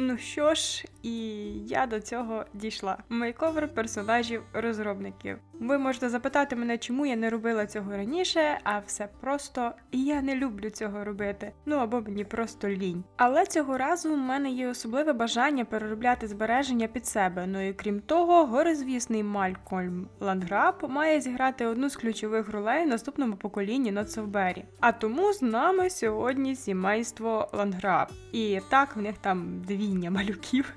Ну що ж, і я до цього дійшла. Мейковер персонажів розробників. Ви можете запитати мене, чому я не робила цього раніше, а все просто я не люблю цього робити. Ну або мені просто лінь. Але цього разу в мене є особливе бажання переробляти збереження під себе. Ну і крім того, горизвісний Малькольм Ландграб має зіграти одну з ключових ролей в наступному поколінні So А тому з нами сьогодні сімейство Ландграб. І так в них там двійня малюків.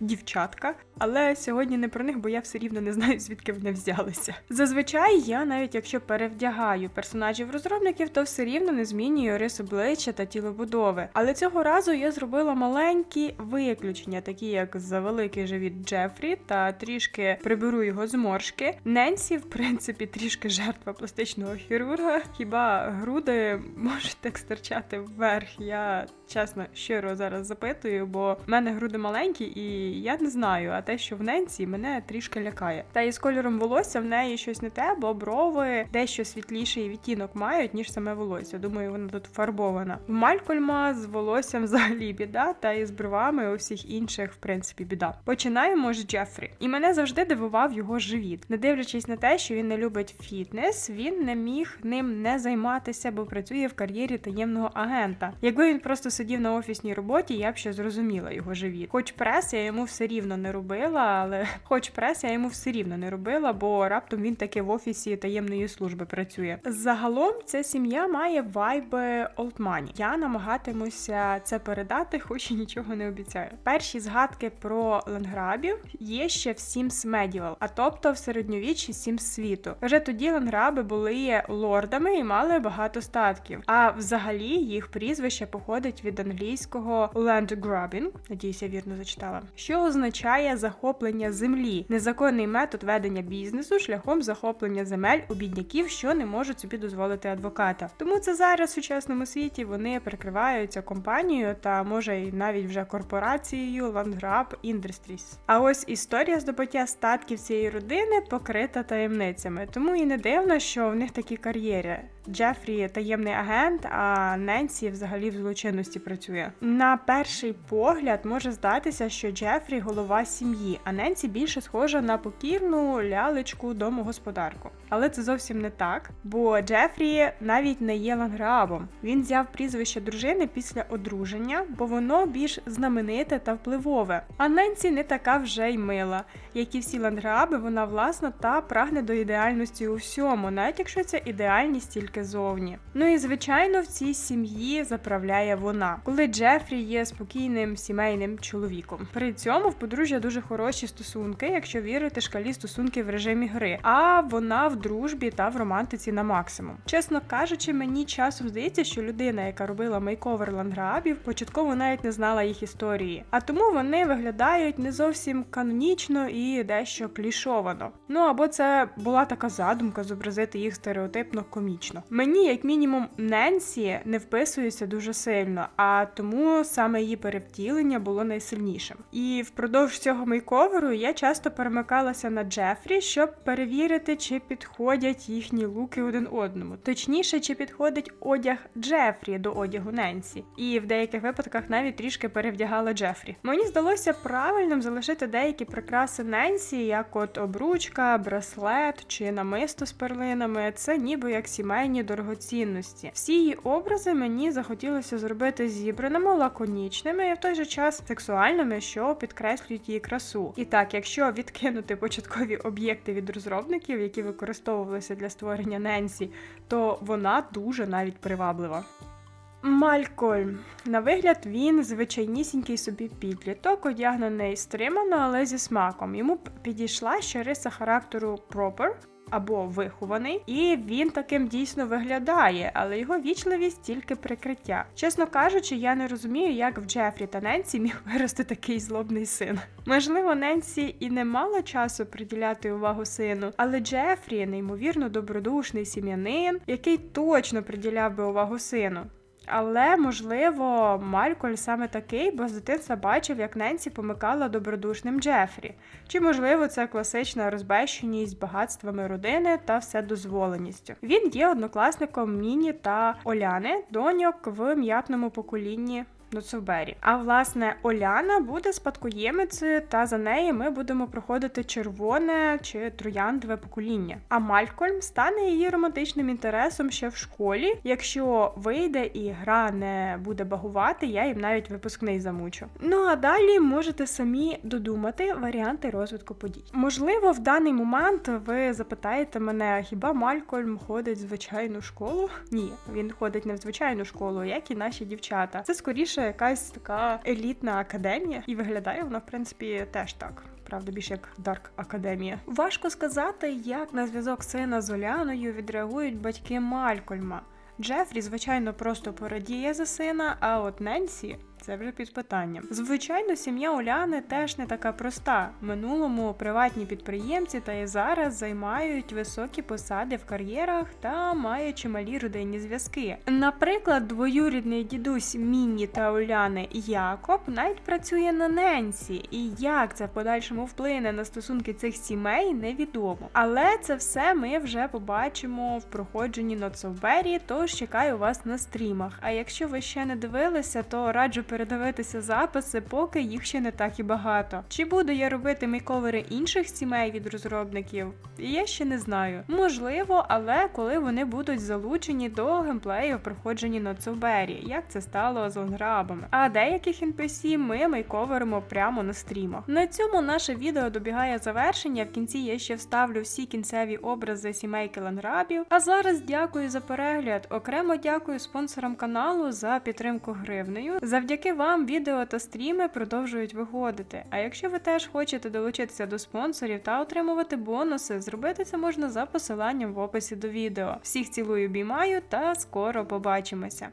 Дівчатка, але сьогодні не про них, бо я все рівно не знаю, звідки вони взялися. Зазвичай я, навіть якщо перевдягаю персонажів розробників, то все рівно не змінюю рис обличчя та тілобудови. Але цього разу я зробила маленькі виключення, такі як завеликий живіт Джефрі, та трішки приберу його зморшки. Ненсі, в принципі, трішки жертва пластичного хірурга. Хіба груди можуть так стирчати вверх? Я чесно щиро зараз запитую, бо в мене груди маленькі, і я не знаю, а те, що в Ненсі, мене трішки лякає. Та і з кольором волосся в неї щось не те, бо брови дещо світліший відтінок мають, ніж саме волосся. Думаю, вона тут фарбована. В Малькольма з волоссям взагалі біда, та і з бровами у всіх інших, в принципі, біда. Починаємо з Джефрі. І мене завжди дивував його живіт. Не дивлячись на те, що він не любить фітнес, він не міг ним не займатися, бо працює в кар'єрі таємного агента. Якби він просто сидів на офісній роботі, я б ще зрозуміла його живіт. Хоч прес я йому все рівно не робила, але хоч прес я йому все рівно не робила, бо раптом він таки в офісі таємної служби працює. Загалом ця сім'я має вайби олдмані. Я намагатимуся це передати, хоч і нічого не обіцяю. Перші згадки про ланграбів є ще в Sims Medieval, а тобто в середньовіччі Sims світу. Вже тоді ланграби були лордами і мали багато статків. А взагалі їх прізвище походить від англійського land grabbing, надіюсь, я вірно зачитала, що означає захоплення землі, незаконний метод ведення бізнесу шляхом захоплення земель у бідняків, що не можуть собі дозволити адвоката. Тому це зараз в сучасному світі вони прикриваються компанією та може й навіть вже корпорацією Landgrab Industries. А ось історія здобуття статків цієї родини покрита таємницями, тому і не дивно, що в них такі кар'єри. Джефрі таємний агент, а Ненсі взагалі в злочинності працює. На перший погляд може здатися, що Джефрі голова сім'ї, а Ненсі більше схожа на покірну лялечку домогосподарку. Але це зовсім не так, бо Джефрі навіть не є ланграбом. Він взяв прізвище дружини після одруження, бо воно більш знамените та впливове. А Ненсі не така вже й мила. Як і всі ланграби, вона власна та прагне до ідеальності у всьому, навіть якщо ця ідеальність тільки зовні. Ну і звичайно, в цій сім'ї заправляє вона, коли Джефрі є спокійним сімейним чоловіком. При цьому в подружжя дуже хороші стосунки, якщо вірити шкалі стосунків в режимі гри. А вона в дружбі та в романтиці на максимум. Чесно кажучи, мені часом здається, що людина, яка робила мейковер ланграбів, початково навіть не знала їх історії, а тому вони виглядають не зовсім канонічно і дещо клішовано. Ну або це була така задумка зобразити їх стереотипно комічно. Мені, як мінімум, Ненсі не вписується дуже сильно, а тому саме її перевтілення було найсильнішим. І впродовж цього мейковеру я часто перемикалася на Джефрі, щоб перевірити, чи підходять їхні луки один одному. Точніше, чи підходить одяг Джефрі до одягу Ненсі. І в деяких випадках навіть трішки перевдягала Джефрі. Мені здалося правильним залишити деякі прикраси Ненсі, як от обручка, браслет чи намисто з перлинами. Це ніби як сімейні дорогоцінності. Всі її образи мені захотілося зробити зібраними, лаконічними і в той же час сексуальними, що підкреслюють її красу. І так, якщо відкинути початкові об'єкти від розробників, які використовувалися для створення Ненсі, то вона дуже навіть приваблива. Малькольм. На вигляд він звичайнісінький собі підліток, одягнений стримано, але зі смаком. Йому підійшла ще риса характеру proper, або вихований, і він таким дійсно виглядає, але його вічливість тільки прикриття. Чесно кажучи, я не розумію, як в Джефрі та Ненсі міг вирости такий злобний син. Можливо, Ненсі і не мала часу приділяти увагу сину, але Джефрі неймовірно добродушний сім'янин, який точно приділяв би увагу сину. Але можливо, Малькольм саме такий, бо з дитинства бачив, як Ненсі помикала добродушним Джефрі. Чи можливо це класична розбещеність багатствами родини та вседозволеністю. Він є однокласником Міні та Оляни, доньок в м'ятному поколінні Ноцубері. А власне, Оляна буде спадкоємицею, та за неї ми будемо проходити червоне чи трояндове покоління. А Малькольм стане її романтичним інтересом ще в школі. Якщо вийде і гра не буде багувати, я їм навіть випускний замучу. Ну а далі можете самі додумати варіанти розвитку подій. Можливо, в даний момент ви запитаєте мене, хіба Малькольм ходить в звичайну школу? Ні, він ходить не в звичайну школу, як і наші дівчата. Це скоріше якась така елітна академія, і виглядає вона, в принципі, теж так. Правда, більш як Дарк Академія. Важко сказати, як на зв'язок сина з Оляною відреагують батьки Малькольма. Джефрі, звичайно, просто порадіє за сина, а от Ненсі це вже під питанням. Звичайно, сім'я Оляни теж не така проста. В Минулому приватні підприємці та і зараз займають високі посади в кар'єрах та мають чималі родинні зв'язки. Наприклад, двоюрідний дідусь Мінні та Оляни Якоб навіть працює на Ненсі, і як це в подальшому вплине на стосунки цих сімей, невідомо. Але це все ми вже побачимо в проходженні Ноцовбері, тож чекаю вас на стрімах. А якщо ви ще не дивилися, то раджу передивитися записи, поки їх ще не так і багато. Чи буду я робити мейковери інших сімей від розробників? Я ще не знаю. Можливо, але коли вони будуть залучені до геймплею в проходженні Ноцовбері, як це стало з лонграбами. А деяких NPC ми мейковеримо прямо на стрімах. На цьому наше відео добігає завершення. В кінці я ще вставлю всі кінцеві образи сімейки ланграбів. А зараз дякую за перегляд. Окремо дякую спонсорам каналу за підтримку гривнею. Завдяки вам відео та стріми продовжують виходити. А якщо ви теж хочете долучитися до спонсорів та отримувати бонуси, зробити це можна за посиланням в описі до відео. Всіх цілую, обіймаю та скоро побачимося.